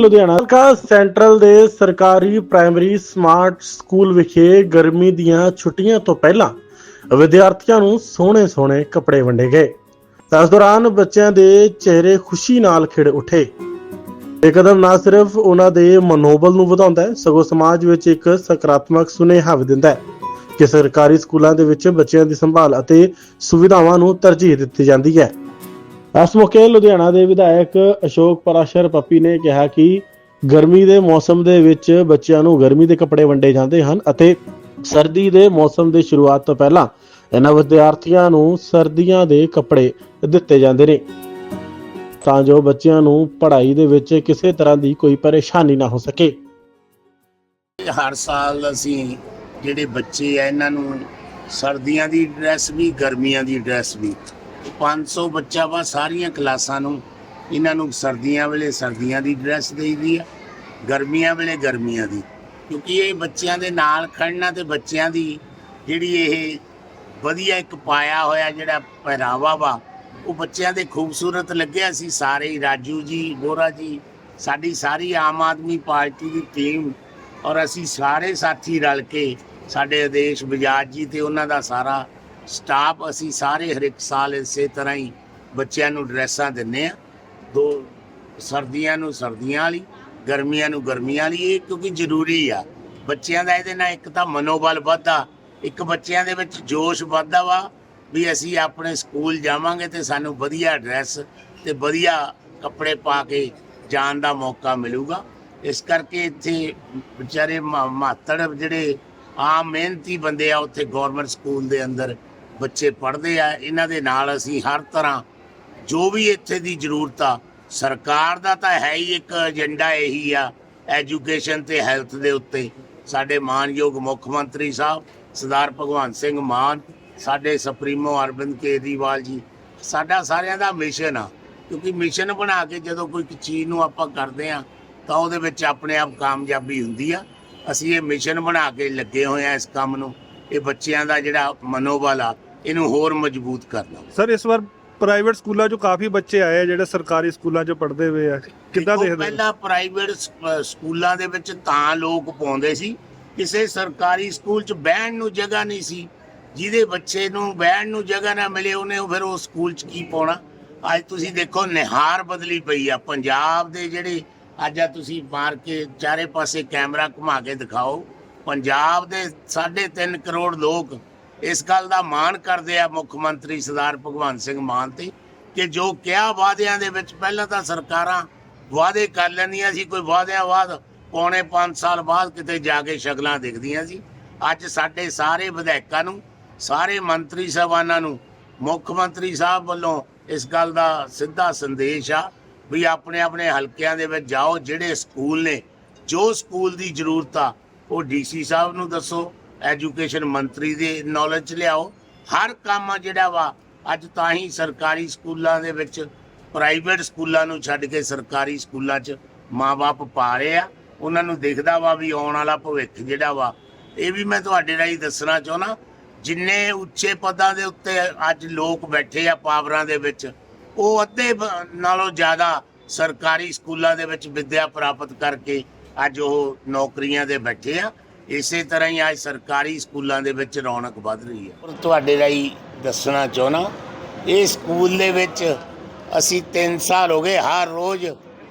ਲੁਧਿਆਣਾ ਕਾ ਸੈਂਟਰਲ ਦੇ ਸਰਕਾਰੀ ਪ੍ਰਾਇਮਰੀ ਸਮਾਰਟ ਸਕੂਲ ਵਿਖੇ ਗਰਮੀ ਦੀਆਂ ਛੁੱਟੀਆਂ ਤੋਂ ਪਹਿਲਾਂ ਵਿਦਿਆਰਥੀਆਂ ਨੂੰ ਸੋਹਣੇ ਸੋਹਣੇ ਕੱਪੜੇ ਵੰਡੇ ਗਏ। ਇਸ ਦੌਰਾਨ ਬੱਚਿਆਂ ਦੇ ਚਿਹਰੇ ਖੁਸ਼ੀ ਨਾਲ ਖਿੜ ਉੱਠੇ। ਇਹ ਕਦਮ ਨਾ ਸਿਰਫ ਉਹਨਾਂ ਦੇ ਮਨੋਬਲ ਨੂੰ ਵਧਾਉਂਦਾ ਹੈ, ਸਗੋਂ ਸਮਾਜ ਵਿੱਚ ਇੱਕ ਸਕਾਰਾਤਮਕ ਸੁਨੇਹਾ ਵੀ ਦਿੰਦਾ ਹੈ ਕਿ ਸਰਕਾਰੀ ਸਕੂਲਾਂ ਦੇ ਵਿੱਚ ਬੱਚਿਆਂ ਦੀ ਸੰਭਾਲ ਅਤੇ ਸੁਵਿਧਾਵਾਂ ਨੂੰ ਤਰਜੀਹ ਦਿੱਤੀ ਜਾਂਦੀ ਹੈ। ਇਸ ਮੌਕੇ ਲੁਧਿਆਣਾ ਦੇ ਵਿਧਾਇਕ ਅਸ਼ੋਕ ਪਰਾਸ਼ਰ ਪੱਪੀ ਨੇ ਕਿਹਾ ਕਿ ਗਰਮੀ ਦੇ ਮੌਸਮ ਦੇ ਵਿੱਚ ਬੱਚਿਆਂ ਨੂੰ ਗਰਮੀ ਦੇ ਕੱਪੜੇ ਵੰਡੇ ਜਾਂਦੇ ਹਨ ਅਤੇ ਸਰਦੀ ਦੇ ਮੌਸਮ ਦੀ ਸ਼ੁਰੂਆਤ ਤੋਂ ਪਹਿਲਾਂ ਇਹਨਾਂ ਵਿਦਿਆਰਥੀਆਂ ਨੂੰ ਸਰਦੀਆਂ ਦੇ ਕੱਪੜੇ ਦਿੱਤੇ ਜਾਂਦੇ ਨੇ। ਤਾਂ ਜੋ ਬੱਚਿਆਂ ਨੂੰ ਪੜ੍ਹਾਈ ਦੇ ਵਿੱਚ ਕਿਸੇ ਤਰ੍ਹਾਂ ਦੀ ਕੋਈ ਪਰੇਸ਼ਾਨੀ ਨਾ ਹੋ ਸਕੇ। ਹਰ ਸਾਲ ਅਸੀਂ ਜਿਹੜੇ ਬੱਚੇ ਆ, ਇਹਨਾਂ ਨੂੰ ਸਰਦੀਆਂ ਦੀ ਡਰੈਸ ਵੀ, ਗਰਮੀਆਂ ਦੀ ਡਰੈਸ ਵੀ 500 ਬੱਚਾ ਵਾ ਸਾਰੀਆਂ ਕਲਾਸਾਂ ਨੂੰ। ਇਹਨਾਂ ਨੂੰ ਸਰਦੀਆਂ ਵੇਲੇ ਸਰਦੀਆਂ ਦੀ ਡਰੈਸ ਦੇਈਦੀ ਆ, ਗਰਮੀਆਂ ਵੇਲੇ ਗਰਮੀਆਂ ਦੀ। ਕਿਉਂਕਿ ਇਹ ਬੱਚਿਆਂ ਦੇ ਨਾਲ ਖੜਨਾ ਤੇ ਬੱਚਿਆਂ ਦੀ ਜਿਹੜੀ ਇਹ ਵਧੀਆ ਇੱਕ ਪਾਇਆ ਹੋਇਆ ਜਿਹੜਾ ਪਹਿਰਾਵਾ ਵਾ, ਉਹ ਬੱਚਿਆਂ ਦੇ ਖੂਬਸੂਰਤ ਲੱਗਿਆ ਸੀ। ਸਾਰੇ ਹੀ ਰਾਜੂ ਜੀ, ਬੋਰਾ ਜੀ, ਸਾਡੀ ਸਾਰੀ ਆਮ ਆਦਮੀ ਪਾਰਟੀ ਦੀ ਟੀਮ ਔਰ ਅਸੀਂ ਸਾਰੇ ਸਾਥੀ ਰਲ ਕੇ ਸਾਡੇ ਆਦੇਸ਼ ਬਜਾਜ ਜੀ ਤੇ ਉਹਨਾਂ ਦਾ ਸਾਰਾ ਸਟਾਫ ਅਸੀਂ ਸਾਰੇ ਹਰ ਇੱਕ ਸਾਲ ਇਸੇ ਤਰ੍ਹਾਂ ਹੀ ਬੱਚਿਆਂ ਨੂੰ ਡਰੈਸਾਂ ਦਿੰਨੇ ਆ ਦੋ ਸਰਦੀਆਂ ਨੂੰ ਸਰਦੀਆਂ ਵਾਲੀ, ਗਰਮੀਆਂ ਨੂੰ ਗਰਮੀਆਂ ਵਾਲੀ, ਇਹ ਕਿਉਂਕਿ ਜ਼ਰੂਰੀ ਆ। ਬੱਚਿਆਂ ਦਾ ਇਹਦੇ ਨਾਲ ਇੱਕ ਤਾਂ ਮਨੋਬਲ ਵੱਧਦਾ, ਇੱਕ ਬੱਚਿਆਂ ਦੇ ਵਿੱਚ ਜੋਸ਼ ਵੱਧਦਾ ਵਾ ਵੀ ਅਸੀਂ ਆਪਣੇ ਸਕੂਲ ਜਾਵਾਂਗੇ ਤੇ ਸਾਨੂੰ ਵਧੀਆ ਡਰੈਸ ਤੇ ਵਧੀਆ ਕੱਪੜੇ ਪਾ ਕੇ ਜਾਣ ਦਾ ਮੌਕਾ ਮਿਲੂਗਾ। ਇਸ ਕਰਕੇ ਇੱਥੇ ਵਿਚਾਰੇ ਮਾ- ਮਾਤੜ ਜਿਹੜੇ ਆਮ ਮਿਹਨਤੀ ਬੰਦੇ ਆ, ਉੱਥੇ ਗਵਰਨਮੈਂਟ ਸਕੂਲ ਦੇ ਅੰਦਰ ਬੱਚੇ ਪੜ੍ਹਦੇ ਆ, ਇਹਨਾਂ ਦੇ ਨਾਲ ਅਸੀਂ ਹਰ ਤਰ੍ਹਾਂ ਜੋ ਵੀ ਇੱਥੇ ਦੀ ਜ਼ਰੂਰਤ ਆ, ਸਰਕਾਰ ਦਾ ਤਾਂ ਹੈ ਹੀ ਇੱਕ ਏਜੰਡਾ ਇਹੀ ਆ, ਐਜੂਕੇਸ਼ਨ ਤੇ ਹੈਲਥ ਦੇ ਉੱਤੇ। ਸਾਡੇ ਮਾਨਯੋਗ ਮੁੱਖ ਮੰਤਰੀ ਸਾਹਿਬ, ਸਰਦਾਰ ਭਗਵੰਤ ਸਿੰਘ ਮਾਨ, ਸਾਡੇ ਸੁਪਰੀਮੋ ਅਰਵਿੰਦ ਕੇਜਰੀਵਾਲ ਜੀ, ਸਾਡਾ ਸਾਰਿਆਂ ਦਾ ਮਿਸ਼ਨ ਆ। ਕਿਉਂਕਿ ਮਿਸ਼ਨ ਬਣਾ ਕੇ ਜਦੋਂ ਕੋਈ ਚੀਜ਼ ਨੂੰ ਆਪਾਂ ਕਰਦੇ ਆ, ਤਾਂ ਉਹਦੇ ਵਿੱਚ ਆਪਣੇ ਆਪ ਕਾਮਯਾਬੀ ਹੁੰਦੀ ਆ। ਅਸੀਂ ਇਹ ਮਿਸ਼ਨ ਬਣਾ ਕੇ ਲੱਗੇ ਹੋਏ ਆ ਇਸ ਕੰਮ ਨੂੰ। ਇਹ ਬੱਚਿਆਂ ਦਾ ਜਿਹੜਾ ਮਨੋਬਲ ਆ ਇਹਨੂੰ ਹੋਰ ਮਜ਼ਬੂਤ ਕਰਨਾ। ਸਰ ਇਸ ਵਾਰ ਪ੍ਰਾਈਵੇਟ ਸਕੂਲਾਂ 'ਚੋਂ ਕਾਫੀ ਬੱਚੇ ਆਏ ਆ ਜਿਹੜੇ ਸਰਕਾਰੀ ਸਕੂਲਾਂ 'ਚ ਪੜ੍ਹਦੇ ਹੋਏ ਆ। ਕਿੱਦਾਂ ਦੇਖੋ, ਦੇਖਦੇ? ਪਹਿਲਾਂ ਪ੍ਰਾਈਵੇਟ ਸਕੂਲਾਂ ਦੇ ਵਿੱਚ ਤਾਂ ਲੋਕ ਪਾਉਂਦੇ ਸੀ। ਕਿਸੇ ਸਰਕਾਰੀ ਸਕੂਲ 'ਚ ਬਹਿਣ ਨੂੰ ਜਗ੍ਹਾ ਨਹੀਂ ਸੀ। ਜਿਹਦੇ ਬੱਚੇ ਨੂੰ ਬਹਿਣ ਨੂੰ ਜਗ੍ਹਾ ਨਾ ਮਿਲੇ ਉਹਨੇ ਉਹ ਫਿਰ ਉਹ ਸਕੂਲ 'ਚ ਕੀ ਪਾਉਣਾ? ਅੱਜ ਤੁਸੀਂ ਦੇਖੋ ਨਿਹਾਰ ਬਦਲੀ ਪਈ ਆ। ਪੰਜਾਬ ਦੇ ਜਿਹੜੇ ਅੱਜ ਆ ਤੁਸੀਂ ਮਾਰ ਕੇ ਚਾਰੇ ਪਾਸੇ ਕੈਮਰਾ ਘੁਮਾ ਕੇ ਦਿਖਾਓ। ਪੰਜਾਬ ਦੇ 3.5 ਕਰੋੜ ਲੋਕ ਇਸ ਗੱਲ ਦਾ ਮਾਣ ਕਰਦੇ ਆ ਮੁੱਖ ਮੰਤਰੀ ਸਰਦਾਰ ਭਗਵੰਤ ਸਿੰਘ ਮਾਨ ਤੇ ਕਿ ਜੋ ਕਿਹਾ ਵਾਅਦਿਆਂ ਦੇ ਵਿੱਚ ਪਹਿਲਾਂ ਤਾਂ ਸਰਕਾਰਾਂ ਵਾਅਦੇ ਕਰ ਲੈਂਦੀਆਂ ਸੀ, ਕੋਈ ਵਾਅਦਿਆਂ ਬਾਅਦ ਪੌਣੇ 5 ਸਾਲ ਬਾਅਦ ਕਿਤੇ ਜਾ ਕੇ ਸ਼ਕਲਾਂ ਦਿਖਦੀਆਂ ਸੀ। ਅੱਜ ਸਾਡੇ ਸਾਰੇ ਵਿਧਾਇਕਾਂ ਨੂੰ, ਸਾਰੇ ਮੰਤਰੀ ਸਾਹਿਬਾਨਾਂ ਨੂੰ, ਮੁੱਖ ਮੰਤਰੀ ਸਾਹਿਬ ਵੱਲੋਂ ਇਸ ਗੱਲ ਦਾ ਸਿੱਧਾ ਸੰਦੇਸ਼ ਆ ਵੀ ਆਪਣੇ ਆਪਣੇ ਹਲਕਿਆਂ ਦੇ ਵਿੱਚ ਜਾਓ, ਜਿਹੜੇ ਸਕੂਲ ਨੇ, ਜੋ ਸਕੂਲ ਦੀ ਜ਼ਰੂਰਤ ਆ, ਉਹ ਡੀਸੀ ਸਾਹਿਬ ਨੂੰ ਦੱਸੋ ਐਜੂਕੇਸ਼ਨ ਮੰਤਰੀ ਦੇ ਨੌਲੇਜ ਚ ਲਿਆਓ। ਹਰ ਕੰਮ ਆ ਜਿਹੜਾ ਵਾ, ਅੱਜ ਤਾਂ ਹੀ ਸਰਕਾਰੀ ਸਕੂਲਾਂ ਦੇ ਵਿੱਚ ਪ੍ਰਾਈਵੇਟ ਸਕੂਲਾਂ ਨੂੰ ਛੱਡ ਕੇ ਸਰਕਾਰੀ ਸਕੂਲਾਂ 'ਚ ਮਾਪੇ ਪਾ ਰਹੇ ਆ। ਉਹਨਾਂ ਨੂੰ ਦਿਖਦਾ ਵਾ ਵੀ ਆਉਣ ਵਾਲਾ ਭਵਿੱਖ ਜਿਹੜਾ ਵਾ। ਇਹ ਵੀ ਮੈਂ ਤੁਹਾਡੇ ਰਾਹੀਂ ਦੱਸਣਾ ਚਾਹੁੰਦਾ, ਜਿੰਨੇ ਉੱਚੇ ਪਦਾਂ ਦੇ ਉੱਤੇ ਅੱਜ ਲੋਕ ਬੈਠੇ ਆ ਪਾਵਰਾਂ ਦੇ ਵਿੱਚ, ਉਹ ਅੱਧੇ ਨਾਲੋਂ ਜ਼ਿਆਦਾ ਸਰਕਾਰੀ ਸਕੂਲਾਂ ਦੇ ਵਿੱਚ ਵਿੱਦਿਆ ਪ੍ਰਾਪਤ ਕਰਕੇ ਅੱਜ ਉਹ ਨੌਕਰੀਆਂ ਦੇ ਬੈਠੇ ਆ। ਇਸੇ ਤਰ੍ਹਾਂ ਹੀ ਅੱਜ ਸਰਕਾਰੀ ਸਕੂਲਾਂ ਦੇ ਵਿੱਚ ਰੌਣਕ ਵੱਧ ਰਹੀ ਹੈ। ਪਰ ਤੁਹਾਡੇ ਰਾਹੀਂ ਦੱਸਣਾ ਚਾਹੁੰਦਾ, ਇਹ ਸਕੂਲ ਦੇ ਵਿੱਚ ਅਸੀਂ 3 ਸਾਲ ਹੋ ਗਏ, ਹਰ ਰੋਜ਼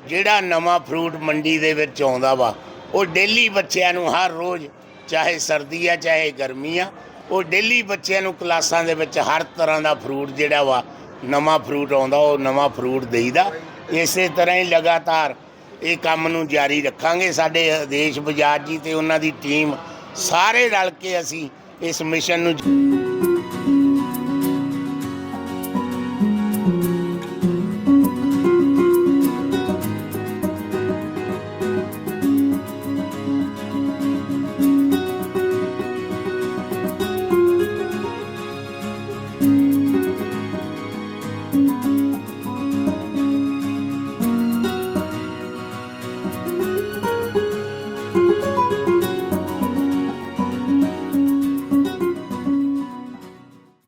ਜਿਹੜਾ ਨਵਾਂ ਫਰੂਟ ਮੰਡੀ ਦੇ ਵਿੱਚ ਆਉਂਦਾ ਵਾ, ਉਹ ਡੇਲੀ ਬੱਚਿਆਂ ਨੂੰ ਹਰ ਰੋਜ਼, ਚਾਹੇ ਸਰਦੀ ਆ ਚਾਹੇ ਗਰਮੀ ਆ ਉਹ ਡੇਲੀ ਬੱਚਿਆਂ ਨੂੰ ਕਲਾਸਾਂ ਦੇ ਵਿੱਚ ਹਰ ਤਰ੍ਹਾਂ ਦਾ ਫਰੂਟ ਜਿਹੜਾ ਵਾ, ਨਵਾਂ ਫਰੂਟ ਆਉਂਦਾ, ਉਹ ਨਵਾਂ ਫਰੂਟ ਦੇਈਦਾ। ਇਸੇ ਤਰ੍ਹਾਂ ਹੀ ਲਗਾਤਾਰ ਇਹ ਕੰਮ ਨੂੰ ਜਾਰੀ ਰੱਖਾਂਗੇ। ਸਾਡੇ ਆਦੇਸ਼ ਬਜਾਜ ਜੀ ਤੇ ਉਹਨਾਂ ਦੀ ਟੀਮ ਸਾਰੇ ਰਲ ਕੇ ਅਸੀਂ ਇਸ ਮਿਸ਼ਨ ਨੂੰ